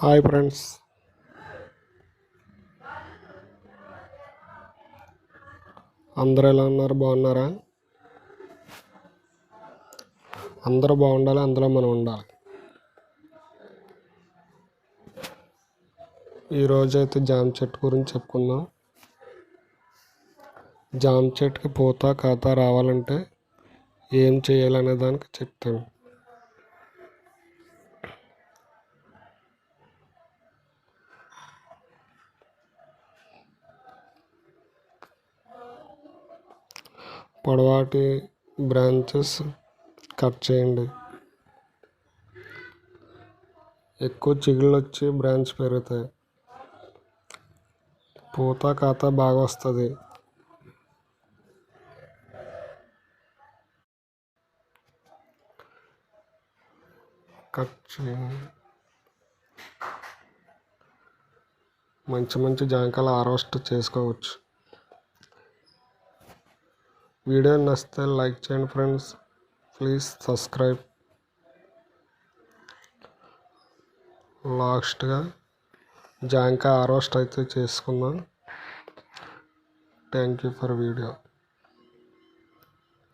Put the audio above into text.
Hi friends. అందరూ ఎలా ఉన్నారు? బాగున్నారా? అందరూ బాగుండాలి అందులో మనం ఉండాలి. ఈరోజు అయితే జామ చెట్టు గురించి చెప్పుకుందాం. జామ చెట్టుకి పూత ఖాతా రావాలంటే ఏం చేయాలనే దానికి చెప్తాను. పొడవాటి బ్రాంచెస్ కట్ చేయండి. ఎక్కువ చిగుళ్ళు వచ్చి బ్రాంచ్ పెరుగుతాయి. పూత కాత బాగా వస్తుంది. కట్ చేయండి. మంచి మంచి జాంకాయలు హార్వెస్ట్ చేసుకోవచ్చు. వీడియో నచ్చితే లైక్ చేయండి ఫ్రెండ్స్. Please subscribe. లాస్ట్గా జాంకాయ హార్వెస్ట్ అయితే చేసుకుందాం. Thank you for video.